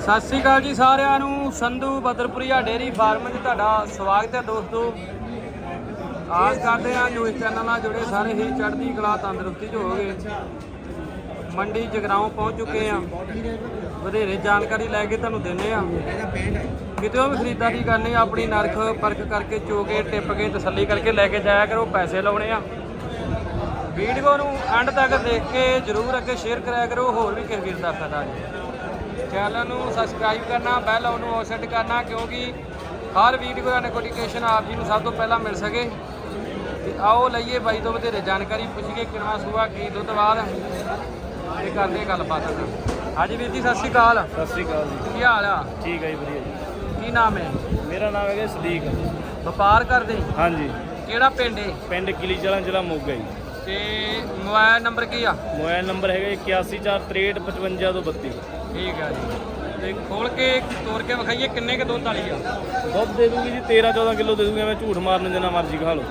ਸਤਿ ਸ੍ਰੀ ਅਕਾਲ ਜੀ ਸਾਰਿਆਂ ਨੂੰ, ਸੰਧੂ ਬਦਰਪੁਰੀਆ ਡੇਰੀ ਫਾਰਮ 'ਚ ਤੁਹਾਡਾ ਸਵਾਗਤ ਹੈ ਦੋਸਤੋ। ਆਸ ਕਰਦੇ ਹਾਂ ਜੋ ਇਸ ਚੈਨਲ ਨਾਲ ਜੁੜੇ ਸਾਰੇ ਹੀ ਚੜ੍ਹਦੀ ਕਲਾ, ਤੰਦਰੁਸਤੀ 'ਚ ਹੋਵੋਗੇ। ਮੰਡੀ ਜਗਰਾਉਂ ਪਹੁੰਚ ਚੁੱਕੇ ਹਾਂ। ਵਧੇਰੇ ਜਾਣਕਾਰੀ ਲੈ ਕੇ ਤੁਹਾਨੂੰ ਦਿੰਨੇ ਆ ਕਿਤੇ ਵੀ ਖਰੀਦਦਾਰੀ ਕਰਨੀ ਆਪਣੀ ਨਰਖ ਪਰਖ ਕਰਕੇ ਚੋਕੇ ਟਿੱਪ ਕੇ, ਤਸੱਲੀ ਕਰਕੇ ਲੈ ਕੇ ਜਾਇਆ ਕਰੋ, ਪੈਸੇ ਲਾਉਣੇ ਆ। ਵੀਡੀਓ ਨੂੰ ਐਂਡ ਤੱਕ ਦੇਖ ਕੇ ਜਰੂਰ ਅੱਗੇ ਸ਼ੇਅਰ ਕਰਿਆ ਕਰੋ, ਹੋਰ ਵੀ ਕਿਸੇ ਵੀਰ ਦਾ ਫਾਇਦਾ ਜੀ ਚੈਨਲ ਨੂੰ ਸਬਸਕ੍ਰਾਈਬ ਕਰਨਾ ਬੈਲ ਨੂੰ ਸੈੱਟ ਕਰਨਾ ਕਿਉਂਕਿ ਹਰ ਵੀਡੀਓ ਦਾ ਨੋਟੀਫਿਕੇਸ਼ਨ ਆਪ ਜੀ ਨੂੰ ਸਭ ਤੋਂ ਪਹਿਲਾਂ ਮਿਲ ਸਕੇ। ਤੇ ਆਓ ਲਈਏ ਬਾਈ ਤੋਂ ਵਧੇਰੇ ਜਾਣਕਾਰੀ ਪੁੱਛੀਏ ਕਿੰਨਾ ਸੂਆ ਕੀ ਦੁੱਧ ਬਾਅਦ ਇਹ ਕਰਦੇ ਗੱਲਬਾਤ। ਹਾਂਜੀ ਵੀਰ ਜੀ ਸਤਿ ਸ਼੍ਰੀ ਅਕਾਲ। ਸਤਿ ਸ੍ਰੀ ਅਕਾਲ ਜੀ। ਕੀ ਹਾਲ ਆ? ਠੀਕ ਹੈ ਜੀ ਵਧੀਆ ਜੀ। ਕੀ ਨਾਮ ਹੈ? ਮੇਰਾ ਨਾਮ ਹੈਗਾ ਸਦੀਕ। ਵਪਾਰ ਕਰਦੇ? ਹਾਂਜੀ। ਕਿਹੜਾ ਪਿੰਡ ਹੈ ਪਿੰਡ ਕਿਲੀ ਚਲਾਂ ਜ਼ਿਲ੍ਹਾ ਮੋਗਾ ਜੀ। ਤੇ ਮੋਬਾਈਲ ਨੰਬਰ ਕੀ ਆ? ਮੋਬਾਈਲ ਨੰਬਰ ਹੈਗਾ 8143655232 ਠੀਕ ਆ ਜੀ। ਤੇ ਖੋਲ ਕੇ ਤੋੜ ਕੇ ਵਿਖਾਈਏ ਕਿੰਨੇ ਕ ਦੁੱਧ ਵਾਲੀ ਆ। ਦੁੱਧ ਦੇ ਦੂੰਗੀ ਜੀ 13 14 ਕਿਲੋ ਦੇ ਦੂੰਗੀ ਮੈਂ ਝੂਠ ਮਾਰਨ ਜਿੰਨਾ ਮਰਜ਼ੀ ਖਾ ਲਓ।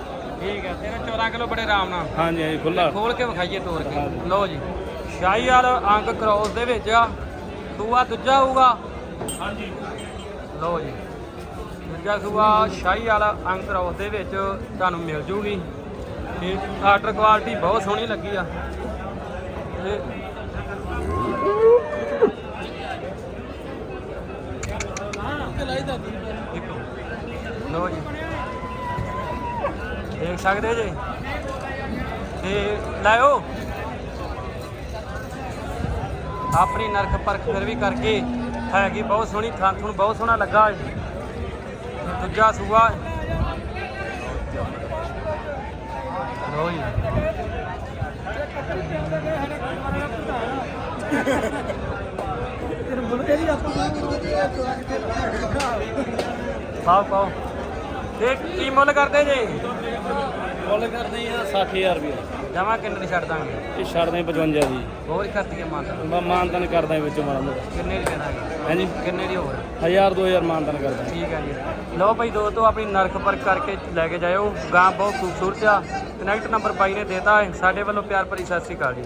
ਠੀਕ ਆ ਤੇਰਾ 14 ਕਿਲੋ ਬੜੇ ਆਰਾਮ ਨਾਲ। ਹਾਂਜੀ ਹਾਂਜੀ ਖੁੱਲਾ ਖੋਲ ਕੇ ਵਿਖਾਈਏ ਤੋੜ ਕੇ। ਲਓ ਜੀ ਸ਼ਾਹੀ ਵਾਲ ਅੰਕ ਕ੍ਰੋਸ ਦੇ ਵਿੱਚ ਆ। ਦੂਆ ਦੂਜਾ ਹੋਊਗਾ। ਹਾਂਜੀ। ਲਓ ਜੀ ਦੂਜਾ ਸੂਆ ਸ਼ਾਹੀ ਵਾਲ ਅੰਕ ਕ੍ਰੋਸ ਦੇ ਵਿੱਚ ਤੁਹਾਨੂੰ ਮਿਲ ਜੂਗੀ। ਤੇ ਆਰਡਰ ਕੁਆਲਿਟੀ ਬਹੁਤ ਸੋਹਣੀ ਲੱਗੀ ਆ। ਤੇ ਲਓ ਜੀ। ਦੇਖ ਸਕਦੇ ਜੇ? ਤੇ ਲਾਇਓ। ਆਪਣੀ ਨਰਖ ਪਰਖ ਫਿਰ ਵੀ ਕਰਕੇ ਹੈਗੀ ਬਹੁਤ ਸੋਹਣੀ ਥਾਂ ਤੁਹਾਨੂੰ ਬਹੁਤ ਸੋਹਣਾ ਲੱਗਾ। ਦੂਜਾ ਸੂਆ। ਲਓ ਜੀ। ਪਾਓ ਪਾਓ ਤੇ ਕੀ ਮੁੱਲ ਕਰਦੇ ਜੇ? ਮੁੱਲ ਕਰਦੇ ਆ 60000 ਰੁਪਏ। ਜਮਾ ਕਿੰਨੇ ਦੀ ਛੱਡ ਦਾਂਗੇ? ਇਹ ਛੱਡਦੇ 55 ਜੀ ਹੋਰ ਹੈ ਮਾਤਾ ਮੈਂ ਮਾਨਤਨ ਕਰਦਾ ਵਿੱਚ ਮਾੜਾ ਮੋਟਾ। ਕਿੰਨੇ ਦੀ ਦੇਣਾਗੇ ਹਾਂਜੀ। ਕਿੰਨੇ ਦੀ ਹੋਰ? 1000 2000 ਮਾਨਤਨ ਕਰਦਾ। ਠੀਕ ਹੈ ਜੀ। ਲਓ ਭਾਈ ਦੋਸਤੋ ਆਪਣੀ ਨਰਖ ਪਰਖ ਕਰਕੇ ਲੈ ਕੇ ਜਾਇਓ। ਗਾਂ ਬਹੁਤ ਖੂਬਸੂਰਤ ਆ। ਕਨੈਕਟ ਨੰਬਰ ਬਾਈ ਨੇ ਦੇਤਾ ਸਾਡੇ ਵੱਲੋਂ ਪਿਆਰ ਭਰੀ ਸਤਿ ਸ੍ਰੀ ਅਕਾਲ ਜੀ।